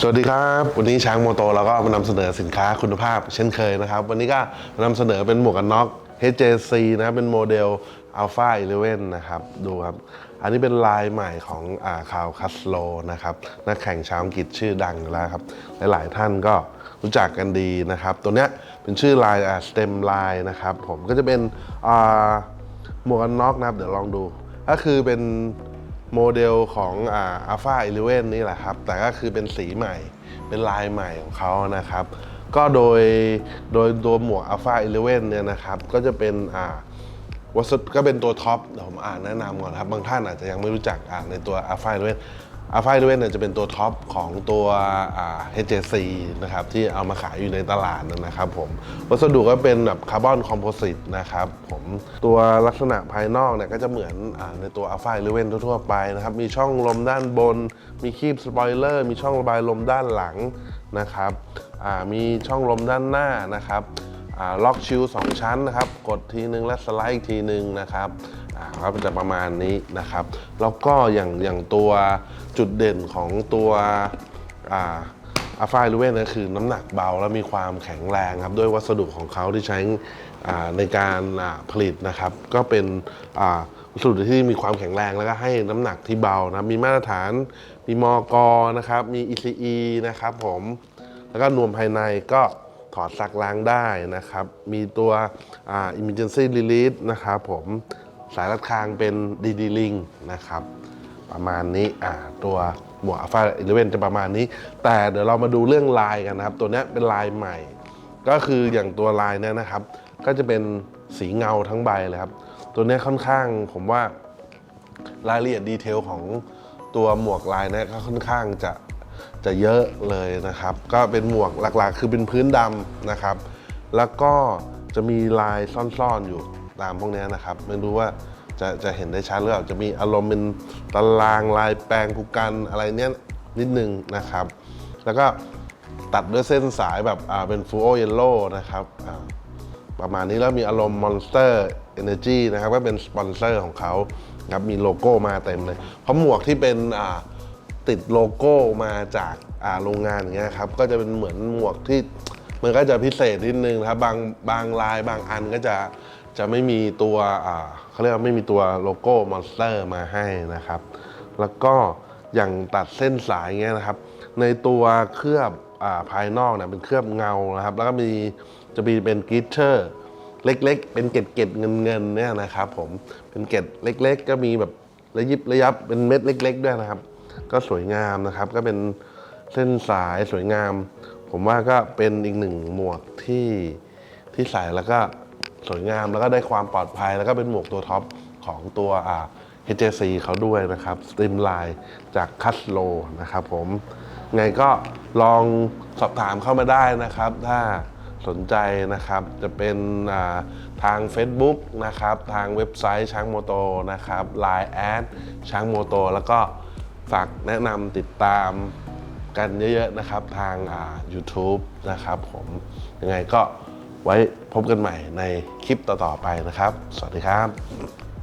สวัสดีครับ วันนี้ช้างโมโตเราก็มานำเสนอสินค้าคุณภาพ เช่นเคยนะครับ วันนี้ก็มานำเสนอเป็นหมวกกันน็อก HJC นะครับเป็นโมเดล Alpha 11 นะครับ ดูครับ อันนี้เป็นลายใหม่ของอาคาวคัสโลนะครับ นักแข่งชาวอังกฤษชื่อดังอยู่แล้วครับ หลายๆท่านก็รู้จักกันดีนะครับ ตัวเนี้ยเป็นชื่อลายสเต็มลายนะครับ ผมก็จะเป็นอ่าหมวกกันน็อกนะครับ เดี๋ยวลองดู ก็คือเป็น โมเดลของอ่าเอเลเว่นนี่แหละครับ แต่ก็คือเป็นสีใหม่ เป็นลายใหม่ของเขานะครับ ก็โดยโดยตัวหมวก Alpha 11เนี่ยนะครับ ก็จะเป็นอ่าวัสดุก็เป็นตัวท็อปเดี๋ยวผมอ่านแนะนำก่อนครับ บางท่านอาจจะยังไม่รู้จักอ่านในตัว Alpha 11 Alpha 11เนี่ ยจะเป็นตัวท็อปของตัว HJC นะครับที่เอามาขายอยู่ในตลาดนะครับผมวัสดุก็เป็นแบบคาร์บอนคอมโพสิตนะครับผมตัวลักษณะภายนอกเนี่ยก็จะเหมือนอในตัว Alpha 11ทั่วๆไปนะครับมีช่องลมด้านบน มีคีบสปอยเลอร์มีช่องระบายลมด้านหลังนะครับมีช่องลมด้านหน้านะครับล็อกชิลสองชั้นนะครับ กดทีนึงและสไลด์อีกทีนึงนะครับ อ่าก็จะประมาณนี้นะครับ แล้วก็อย่างอย่างตัวจุดเด่นของตัวอาฟายลูเวนก็คือน้ำหนักเบาและมีความแข็งแรงครับ ด้วยวัสดุของเขาที่ใช้ในการผลิตนะครับ ก็เป็นวัสดุที่มีความแข็งแรงแล้วก็ให้น้ำหนักที่เบานะมีมาตรฐานมีมอกนะครับ มี ECE นะครับผมแล้วก็นวมภายในก็ถอดซักล้างได้นะครับ มีตัวอ่า emergency release นะครับผม สายรัดคางเป็น DD Link นะครับ ประมาณนี้อ่าตัวหมวก Alpha 11จะประมาณนี้ แต่เดี๋ยวเรามาดูเรื่องลายกันนะครับ ตัวนี้เป็นลายใหม่ ก็คืออย่างตัวลายเนี่ยนะครับ ก็จะเป็นสีเงาทั้งใบเลยครับ ตัวนี้ค่อนข้างผมว่ารายละเอียดดีเทลของตัวหมวกลายเนี่ยก็ค่อนข้างจะจะเยอะเลยนะครับ ก็เป็นหมวกหลักๆ คือเป็นพื้นดำนะครับ แล้วก็จะมีลายซ่อนๆอยู่ ตามพวกนี้นะครับ ไม่รู้ว่าจะจะเห็นได้ชัดหรือเปล่าจะมีอารมณ์เป็นตารางลายแปลงภูกันอะไรเนี้ยนิดนึงนะครับ แล้วก็ตัดด้วยเส้นสายแบบอ่าเป็นฟูโอเยลโล่นะครับอ่าประมาณนี้แล้วมีอารมณ์ Monster Energy นะครับก็เป็นสปอนเซอร์ของเขาครับมีโลโก้มาเต็มเลย เพราะหมวกที่เป็นอ่าติดโลโก้มาจากอ่าโรงงานอย่างเงี้ยครับก็จะเป็นเหมือนหมวกที่มันก็จะพิเศษนิดนึงครับบางบางลายบางอันก็จะ จะไม่มีตัวเขาเรียกว่าไม่มีตัวโลโก้ Monster มาให้นะครับ แล้วก็อย่างตัดเส้นสายเงี้ยนะครับ ในตัวเคลือบอภายนอกเนี่ยเป็นเคลือบเงานะครับ แล้วก็มีจะมีเป็นกริตเชอร์เล็ก ๆ เป็นเกล็ดเกล็ดๆเงินๆเนี่ยนะครับผมเป็นเกล็ดเล็ก ๆ ก็มีแบบระยิบระยับเป็นเม็ดเล็ก ๆ ด้วยนะครับ ก็สวยงามนะครับ ก็เป็นเส้นสายสวยงาม ผมว่าก็เป็นอีกหนึ่งหมวกที่ที่ใส่แล้วก็ สวยงามแล้วก็ได้ความปลอดภัย แล้วก็เป็นหมวกตัวท็อปของตัว HJC เขาด้วยนะครับสตรีมไลน์จากคัสโลนะครับผมไงก็ลองสอบถามเข้ามาได้นะครับ ถ้าสนใจนะครับจะเป็นทาง Facebook นะครับทางเว็บไซต์ช้างโมโตนะครับ Line แอดช้างโมโตแล้วก็ฝากแนะนำติดตามกันเยอะๆนะครับทางา YouTube นะครับผมยังไงก็ ไว้พบกันใหม่ในคลิปต่อๆไปนะครับ สวัสดีครับ